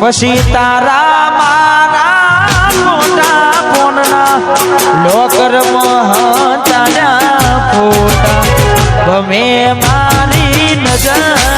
પછી તારા મારા મોટા ફોનના લોકર તારા ફોટા. તમે મારી નજરે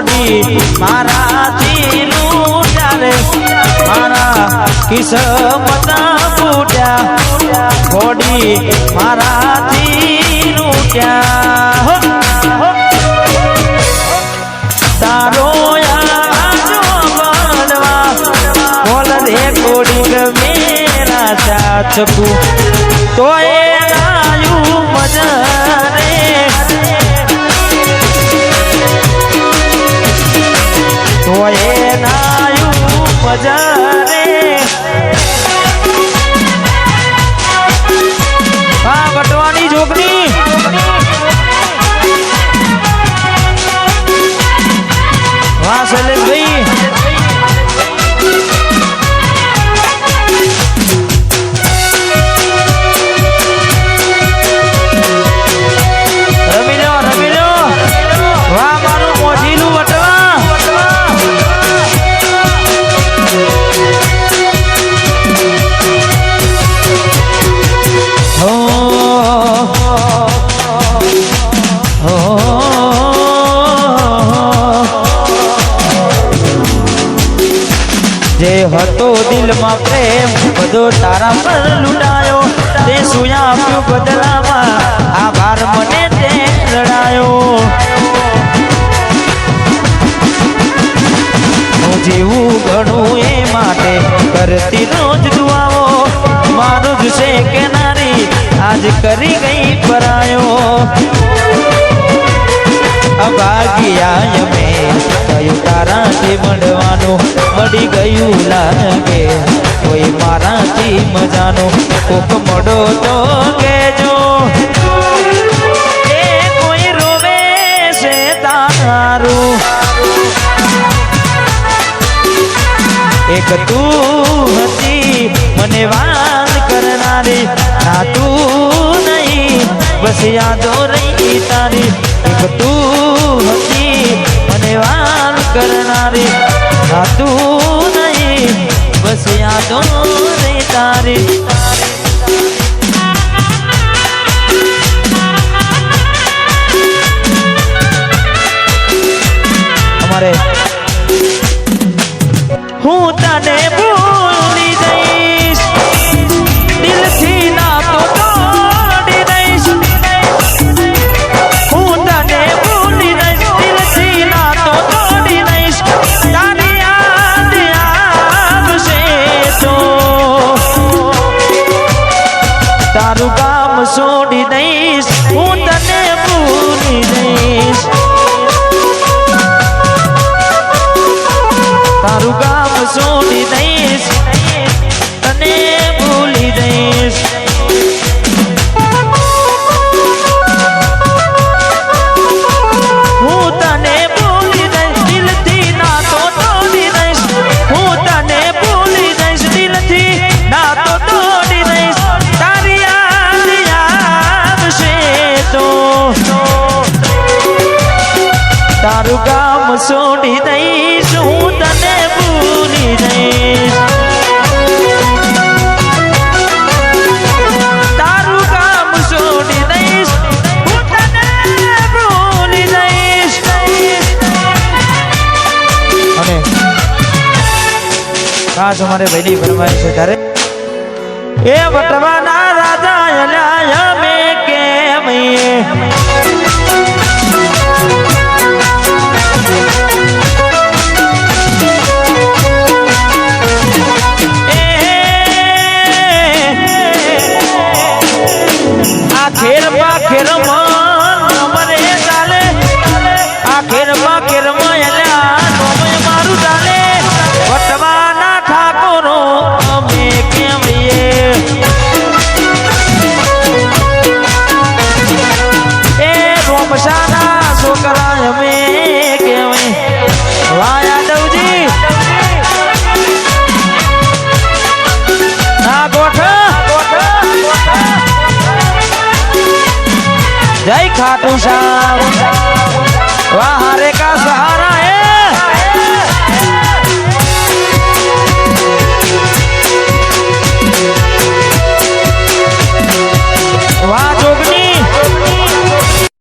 ઘોડી મારાથી લૂટ્યા રે મારા કિસ્મત ફૂટ્યા. છોડી મારાથી લૂટ્યા. તારો બોલ રે કોડી મેરા ચાચકુ તો. એ આયુ મજરે નાયુ મજરે જે હતો દિલમાં પ્રેમ, બધો તારા પર લૂંટાયો. તે સુયા બદલામાં. આભાર મને તે લડાયો હું જીવું ઘણું એ માટે કરતી રોજ દુઆઓ. મારું જ છે કે નારી, આજ કરી ગઈ પરાયો. અભાગ્યા મે કયું તારાથી મળવાનું? મળી ગયું લાગે. કોઈ મારાથી મજાનું કોક મળો તો કેજો એ કોઈ રોવે છે તારું? એક તું હતી, મને વાત કરનારી. ના તું નહીં, બસ યાદો રહી તારી. એક તું કરનારી ના તું નહીં. બસ યાદો રે તારે. અમારે છોડી દઈશ, હું તને ભૂલી તારું કામ છોડી દઈશ, હું તને ભૂલી દઈશ અને ખાસ અમારે ભાઈની ફરમાઈ છે, તારે એ વટવાના રાજા અલ્યા અમે કેમ આખેરમાં ખેરમાં નંબર એ ચાલે આખેરમાં ખેરમાં એટલે મારું ચાલે. વટવાના ઠાકોરો જય ખાટુ શ્યામ વાહ રે કા સહારા